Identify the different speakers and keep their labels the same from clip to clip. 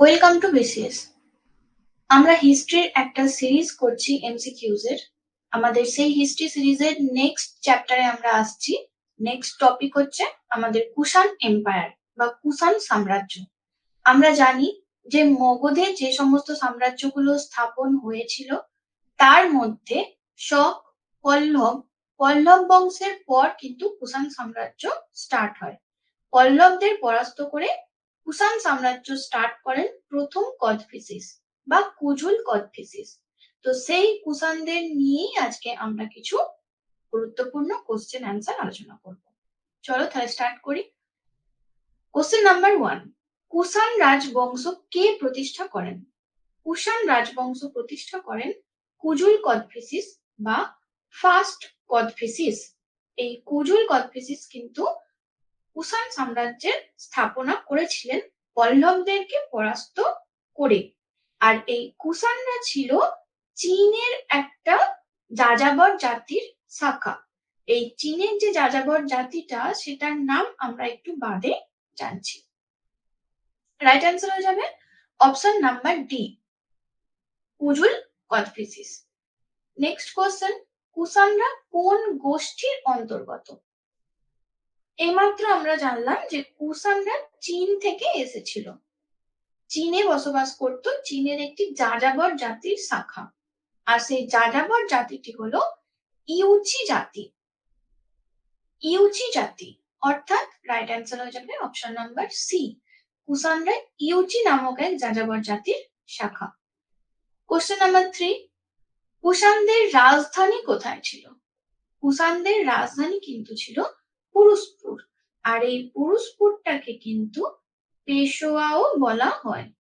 Speaker 1: Welcome to BCS আমরা হিস্ট্রির একটা series করছি এমসিকিউজ এর আমাদের সেই হিস্ট্রি সিরিজের নেক্সট চ্যাপ্টারে আমরা আসছি। নেক্সট টপিক হচ্ছে আমাদের কুষাণ এম্পায়ার বা কুষাণ সাম্রাজ্য। আমরা জানি যে মগধে যে সমস্ত সাম্রাজ্যগুলো স্থাপন হয়েছিল, তার মধ্যে শক, পল্লব পল্লব বংশের পর কিন্তু কুষাণ সাম্রাজ্য স্টার্ট হয়। পল্লবদের পরাস্ত করে কুষাণ সাম্রাজ্য স্টার্ট করেন প্রথম কদফিসিস বা কুজুল কদফিসিস তো সেই কুষাণদের নিয়েই আজকে আমরা কিছু গুরুত্বপূর্ণ কোশ্চেন অ্যান্সার আলোচনা করব। চলো তাহলে স্টার্ট করি। কোশ্চেন নাম্বার ওয়ান কুষাণ রাজবংশ কে প্রতিষ্ঠা করেন? কুষাণ রাজবংশ প্রতিষ্ঠা করেন কুজুল কদফিসিস বা ফার্স্ট কদফিসিস এই কুজুল কদফিসিস কিন্তু কুষাণ সাম্রাজ্যের স্থাপনা করেছিলেন পল্লবদেরকে পরাস্ত করে। আর এই কুষাণরা ছিল চীনের একটা যাযাবর জাতির শাখা। এই চীনের যে যাযাবর জাতিটা, সেটার নাম আমরা একটু বাদে জানছি। রাইট অ্যান্সার হয়ে যাবে option number D Kujula Kadphises. Next question কুষাণরা কোন গোষ্ঠীর অন্তর্গত? এইমাত্র আমরা জানলাম যে কুষাণরা চীন থেকে এসেছিল। চীনে বসবাস করত চীনের একটি যাযাবর জাতির শাখা। আর সেই যাযাবর জাতিটি হলো ইউচি জাতি। ইউচি জাতি, অর্থাৎ রাইট অ্যান্সার হয়ে যাবে অপশন নাম্বার সি কুষাণরা ইউচি নামক এক যাযাবর জাতির শাখা। কোশ্চেন নাম্বার থ্রি কুষাণদের রাজধানী কোথায় ছিল? কুষাণদের রাজধানী কিন্তু ছিল পুরুষপুর। আর এই পুরুষপুরটাকে কিন্তু পেশোয়াও বলা হয়।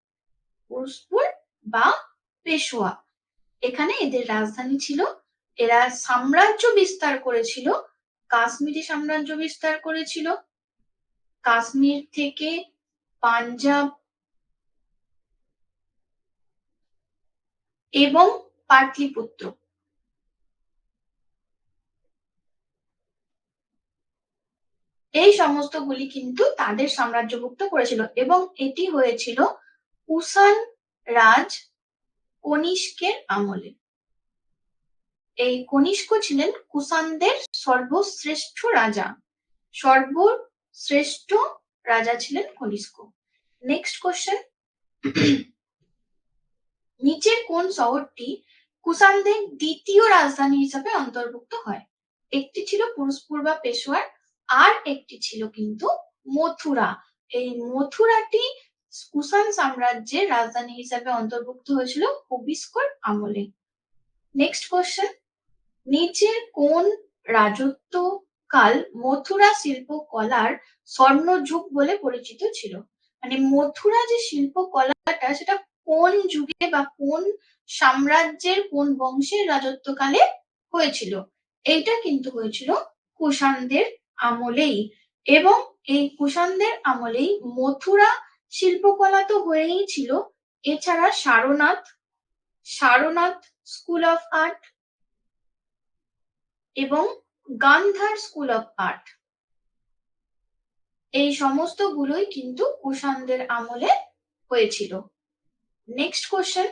Speaker 1: পুরুষপুর বা পেশোয়া। এখানে এদের রাজধানী ছিল। এরা সাম্রাজ্য বিস্তার করেছিল। কাশ্মীরি সাম্রাজ্য বিস্তার করেছিল। কাশ্মীর থেকে পাঞ্জাব এবং পাটলিপুত্র। এই সমস্তগুলি কিন্তু তাদের সাম্রাজ্যভুক্ত করেছিল এবং এটি হয়েছিল কুষাণ রাজ কনিষ্কের আমলে। এই কনিষ্ক ছিলেন কুষাণদের সর্বশ্রেষ্ঠ রাজা। সর্বশ্রেষ্ঠ রাজা ছিলেন কনিষ্ক। নেক্সট কোশ্চেন নিচের কোন শহরটি কুষাণদের দ্বিতীয় রাজধানী হিসাবে অন্তর্ভুক্ত হয়? একটি ছিল পুরুষপুর বা পেশোয়ার আর একটি ছিল কিন্তু মথুরা। এই মথুরাটি কুষাণ সাম্রাজ্যের রাজধানী হিসাবে অন্তর্ভুক্ত হয়েছিল হবিস্কর আমলে। নেক্সট কোশ্চেন নিচের কোন রাজত্ব কাল মথুরা শিল্প কলার স্বর্ণযুগ বলে পরিচিত ছিল? মানে মথুরা যে শিল্প কলাটা সেটা কোন যুগে বা কোন সাম্রাজ্যের কোন বংশের রাজত্বকালে হয়েছিল? এইটা কিন্তু হয়েছিল কুষাণদের আমলেই এবং এই কুষাণদের আমলেই মথুরা শিল্পকলা তো হয়েই ছিল। এছাড়া Sarnath Sarnath school of art এবং গান্ধার স্কুল অফ আর্ট এই সমস্ত গুলোই কিন্তু কুষাণদের আমলে হয়েছিল। নেক্সট কোশ্চেন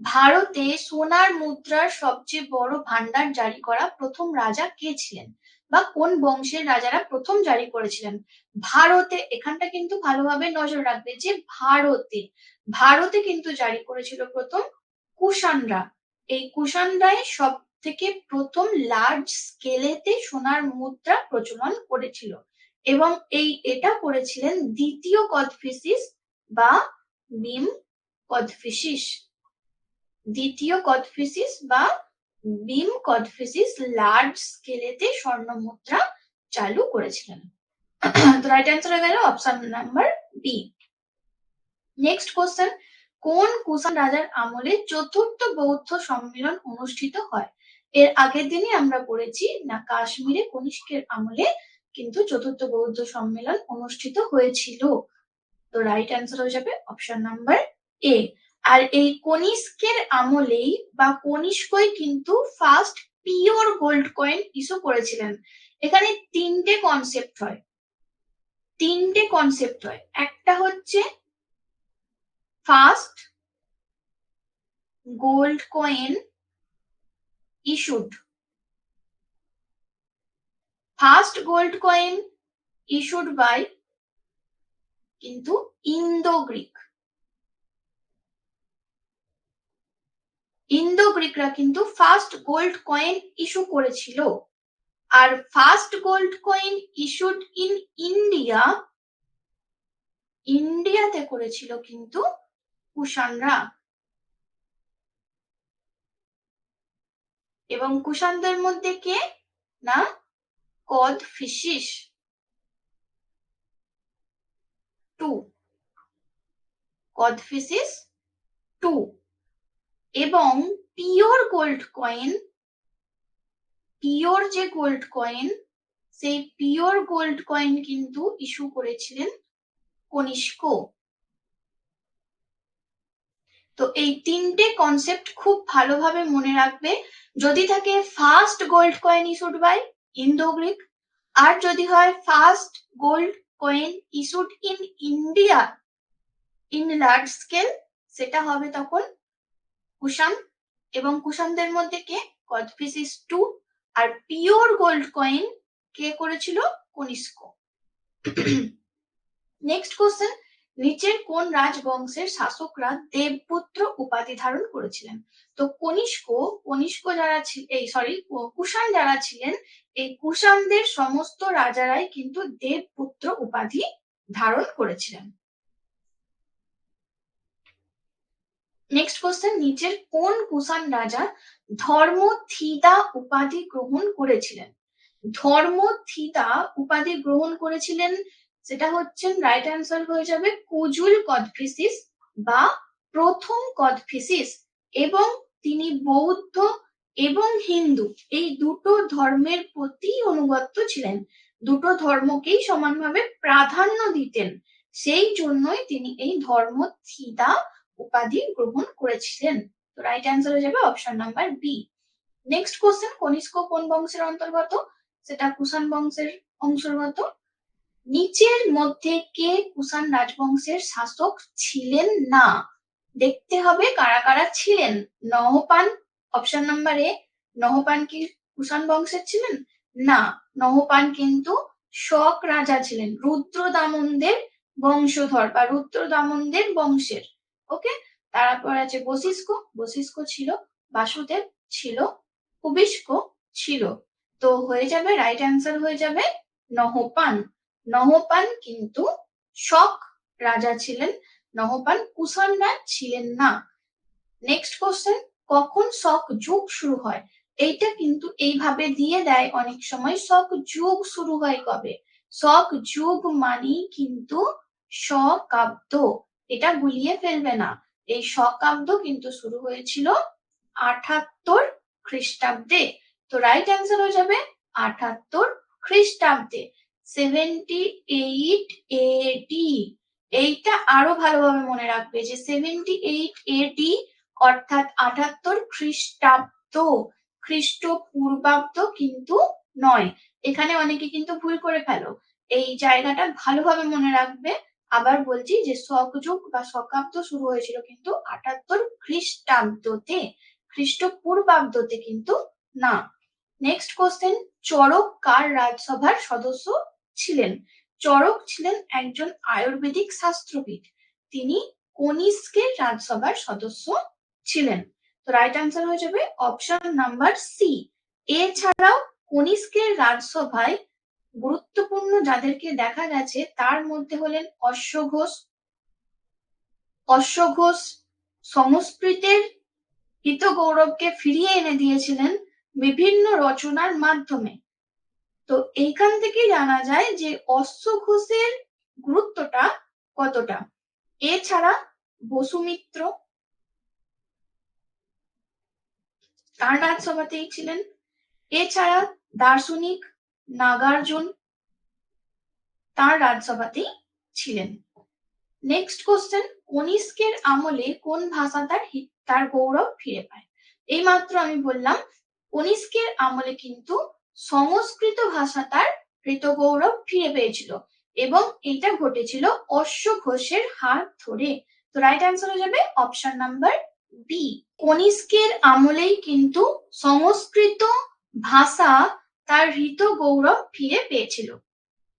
Speaker 1: ভারতে সোনার মুদ্রার সবচেয়ে বড় ভান্ডার জারি করা প্রথম রাজা কে ছিলেন? বা কোন বংশের রাজারা প্রথম জারি করেছিলেন? ভারতে, এখানটা কিন্তু ভালোভাবে নজর রাখবে যে ভারতে ভারতে কিন্তু জারি করেছিল প্রথম কুষাণরা। এই কুষাণরাই সব থেকে প্রথম লার্জ স্কেলেতে সোনার মুদ্রা প্রচলন করেছিল এবং এই এটা করেছিলেন দ্বিতীয় কদফিসিস বা বিম কদফিসিস দ্বিতীয় কদফিসিস বা বিম কদফিসিস লার্জ স্কেলেতে স্বর্ণ মুদ্রা চালু করেছিলেন। তো রাইট অ্যান্সার হয়ে গেল option number B next question কোন কুষাণ রাজার আমলে চতুর্থ বৌদ্ধ সম্মেলন অনুষ্ঠিত হয়? এর আগের দিনই আমরা পড়েছি, না কাশ্মীরে কনিষ্কের আমলে কিন্তু চতুর্থ বৌদ্ধ সম্মেলন অনুষ্ঠিত হয়েছিল। তো রাইট অ্যান্সার হয়ে যাবে অপশন নাম্বার এ আর এই কনিষ্কের আমলেই বা কনিষ্কই কিন্তু first pure gold coin issue করেছিলেন। এখানে তিনটে কনসেপ্ট হয়। তিনটে কনসেপ্ট হয়। একটা হচ্ছে first gold coin issued first gold coin issued by কিন্তু ইন্দো গ্রিক ইন্দো গ্রিকরা কিন্তু ফার্স্ট গোল্ড কয়েন ইস্যু করেছিল। আর first gold coin issued in India ইন্ডিয়াতে করেছিল কিন্তু কুষাণরা। এবং কুষাণদের মধ্যে কে? না Kadphises two Kadphises two এবং পিওর গোল্ড কয়েন পিওর যে গোল্ড কয়েন সেই পিওর গোল্ড কয়েন কিন্তু ইস্যু করেছিলেন কনিষ্ক। তো এই তিনটে কনসেপ্ট খুব ভালোভাবে মনে রাখবে। যদি থাকে first gold coin issued by Indo Greek আর যদি হয় first gold coin issued in India in large scale সেটা হবে তখন কুষাণ এবং কুষাণদের মধ্যে কে? কদফিসিস টু আর পিওর গোল্ড কয়েন কে করেছিল? কনিষ্ক নেক্সট কোশ্চেন নিচের কোন রাজবংশের শাসকরা দেবপুত্র উপাধি ধারণ করেছিলেন? তো কনিষ্ক কনিষ্ক যারা এই সরি কুষাণ যারা ছিলেন, এই কুষাণদের সমস্ত রাজারাই কিন্তু দেবপুত্র উপাধি ধারণ করেছিলেন। নেক্সট কোশ্চেন নিচের কোন কুষাণ রাজা ধর্মথিদা উপাধি গ্রহণ করেছিলেন? ধর্মথিদা উপাধি গ্রহণ করেছিলেন, সেটা হচ্ছেন রাইট অ্যান্সার হয়ে যাবে কুজুল কদফিসিস বা প্রথম কদফিসিস এবং তিনি বৌদ্ধ এবং হিন্দু। এই দুটো ধর্মের প্রতি অনুগত ছিলেন। দুটো ধর্মকেই সমানভাবে প্রাধান্য দিতেন। সেই জন্যই তিনি এই ধর্ম থিদা উপাধি গ্রহণ করেছিলেন। তো রাইট অ্যান্সার হয়ে যাবে option number B next question Kanishka কোন বংশের অন্তর্গত? সেটা কুষাণ বংশের অন্তর্গত। নিচের মধ্যে কে কুষাণ রাজবংশের শাসক ছিলেন না? দেখতে হবে কারা কারা ছিলেন। নহপান অপশন নাম্বার এ নহপান কি কুষাণ বংশের ছিলেন? না, নহপান কিন্তু শক রাজা ছিলেন। রুদ্র দামনদের বংশধর বা রুদ্র দামনদের বংশের। ওকে? তারপর আছে বশিষ্ক বশিষ্ক ছিল, বাসুদেব ছিল কুবিষ্ক ছিল। তো হয়ে যাবে রাইট অ্যান্সার হয়ে যাবে নহপান। নহপান কিন্তু শক রাজা ছিলেন। নহপান কুষাণ ছিলেন না। নেক্সট কোশ্চেন কখন শক যুগ শুরু হয়? এইটা কিন্তু এইভাবে দিয়ে দেয় অনেক সময়, শক যুগ শুরু হয় কবে? শক যুগ মানি কিন্তু শকাব্দ এটা গুলিয়ে ফেলবে না। এই শকাব্দ কিন্তু শুরু হয়েছিল আঠাত্তর খ্রিস্টাব্দে। তো রাইট অ্যান্সার হয়ে যাবে আঠাত্তর খ্রিস্টাব্দে। সেভেন্টি এইট এডি এইটা আরও ভালোভাবে মনে রাখবে যে সেভেন্টি এইট এডি অর্থাৎ আটাত্তর খ্রিস্টাব্দ। খ্রিস্টপূর্বাব্দ কিন্তু নয়। এখানে অনেকে কিন্তু ভুল করে ফেলো। এই জায়গাটা ভালোভাবে মনে রাখবে। আবার বলছি যে শকযুগ বা শকাব্দ শুরু হয়েছিল কিন্তু আটাত্তর খ্রিস্টাব্দতে খ্রিস্টপূর্বাব্দতে কিন্তু না। নেক্সট কোশ্চেন চরক কার রাজসভার সদস্য ছিলেন? চরক ছিলেন একজন আয়ুর্বেদিক শাস্ত্রবিদ। তিনি কনিষ্কের রাজসভার সদস্য ছিলেন। তো রাইট আনসার হয়ে যাবে অপশন নাম্বার সি এছাড়াও কনিষ্কের রাজসভায় গুরুত্বপূর্ণ যাদেরকে দেখা গেছে, তার মধ্যে হলেন অশ্ব ঘোষ অশ্ব ঘোষ সংস্কৃতের হিত গৌরবকে ফিরিয়ে এনে দিয়েছিলেন বিভিন্ন রচনার মাধ্যমে। তো এইখান থেকে জানা যায় যে অশ্ব ঘোষের গুরুত্বটা কতটা। এছাড়া বসুমিত্র তার রাজসভাতেই ছিলেন। এছাড়া দার্শনিক নাগার্জুন তার রাজসভাতেই ছিলেন। নেক্সট কোশ্চেন কনিষ্কের আমলে কোন ভাষা তার তার গৌরব ফিরে পায়? এই মাত্র আমি বললাম, কনিষ্কের আমলে কিন্তু সংস্কৃত ভাষা তার গৌরব ফিরে পেয়েছিল এবং এটা ঘটেছিল অশ্ব ঘোষের হাত ধরে। তো রাইট অ্যান্সার হয়ে যাবে অপশন নাম্বার বি কনিষ্কের আমলেই কিন্তু সংস্কৃত ভাষা তার হৃত গৌরব ফিরে পেয়েছিল।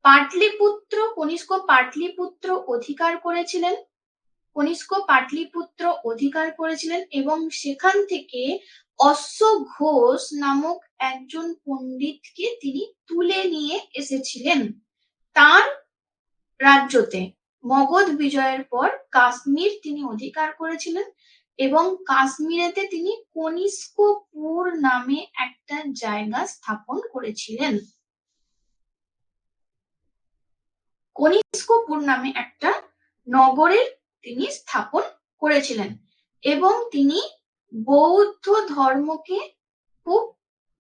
Speaker 1: পাটলিপুত্র কনিষ্ক পাটলিপুত্র অধিকার করেছিলেন। কনিষ্ক পাটলিপুত্র অধিকার করেছিলেন এবং সেখান থেকে অশ্ব ঘোষ নামক একজন পণ্ডিতকে তিনি তুলে নিয়ে এসেছিলেন তার রাজ্যতে। মগধ বিজয়ের পর কাশ্মীর তিনি অধিকার করেছিলেন। এবং কাশ্মীরেতে তিনি কনিষ্কপুর নামে একটা জায়গা স্থাপন করেছিলেন। কনিষ্কপুর নামে একটা নগরের তিনি স্থাপন করেছিলেন এবং তিনি বৌদ্ধ ধর্মকে খুব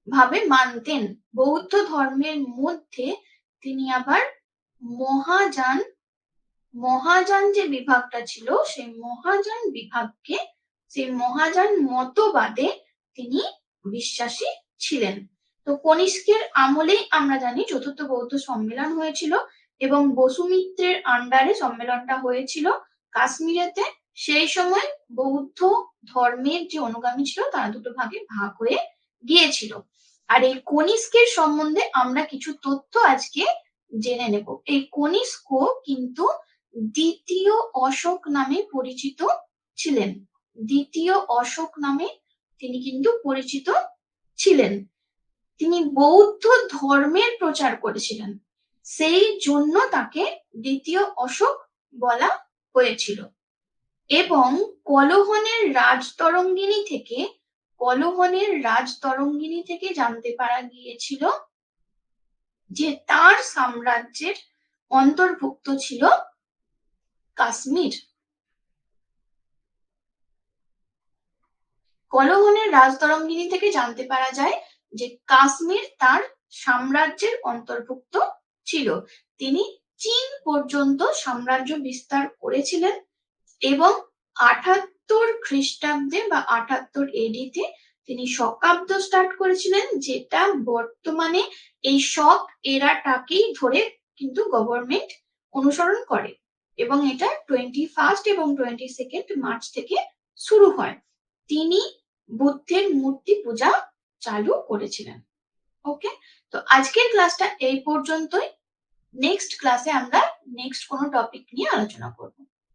Speaker 1: ভাবে মানতেন। বৌদ্ধ ধর্মের মধ্যে তিনি আবার মহাযান মহাযান যে বিভাগটা ছিল, সেই মহাযান বিভাগকে সেই মহাযান মতবাদে তিনি বিশ্বাসী ছিলেন। তো কনিষ্কের আমলেই আমরা জানি চতুর্থ বৌদ্ধ সম্মেলন হয়েছিল এবং বসুমিত্রের আন্ডারে সম্মেলনটা হয়েছিল কাশ্মীরেতে। সেই সময় বৌদ্ধ ধর্মের যে অনুগামী ছিল তারা দুটো ভাগে ভাগ হয়ে গিয়েছিল। আর এই কনিষ্কের সম্বন্ধে আমরা কিছু তথ্য আজকে জেনে নেব। এই কনিষ্ক কিন্তু দ্বিতীয় অশোক নামে পরিচিত ছিলেন। দ্বিতীয় অশোক নামে তিনি কিন্তু পরিচিত ছিলেন। তিনি বৌদ্ধ ধর্মের প্রচার করেছিলেন। সেই জন্য তাকে দ্বিতীয় অশোক বলা হয়েছিল। এবং কলহনের রাজতরঙ্গিনী থেকে, কলহনের রাজতরঙ্গিনী থেকে জানতে পারা গিয়েছিল যে তার সাম্রাজ্যের অন্তর্ভুক্ত ছিল কাশ্মীর। কলহনের রাজতরঙ্গিনী থেকে জানতে পারা যায় যে কাশ্মীর তার সাম্রাজ্যের অন্তর্ভুক্ত ছিল। তিনি চীন পর্যন্ত সাম্রাজ্য বিস্তার করেছিলেন এবং আটাত্তর খ্রিস্টাব্দে বা আঠাত্তর এডিতে তিনি শকাব্দ স্টার্ট করেছিলেন, যেটা বর্তমানে এই শক এরাটাকেই ধরে কিন্তু গভর্নমেন্ট অনুসরণ করে এবং এটা টোয়েন্টি ফার্স্ট এবং টোয়েন্টি সেকেন্ড মার্চ থেকে শুরু হয়। তিনি বুদ্ধের মূর্তি পূজা চালু করেছিলেন। ওকে তো আজকের ক্লাসটা এই পর্যন্তই। নেক্সট ক্লাসে আমরা নেক্সট কোনো টপিক নিয়ে আলোচনা করব।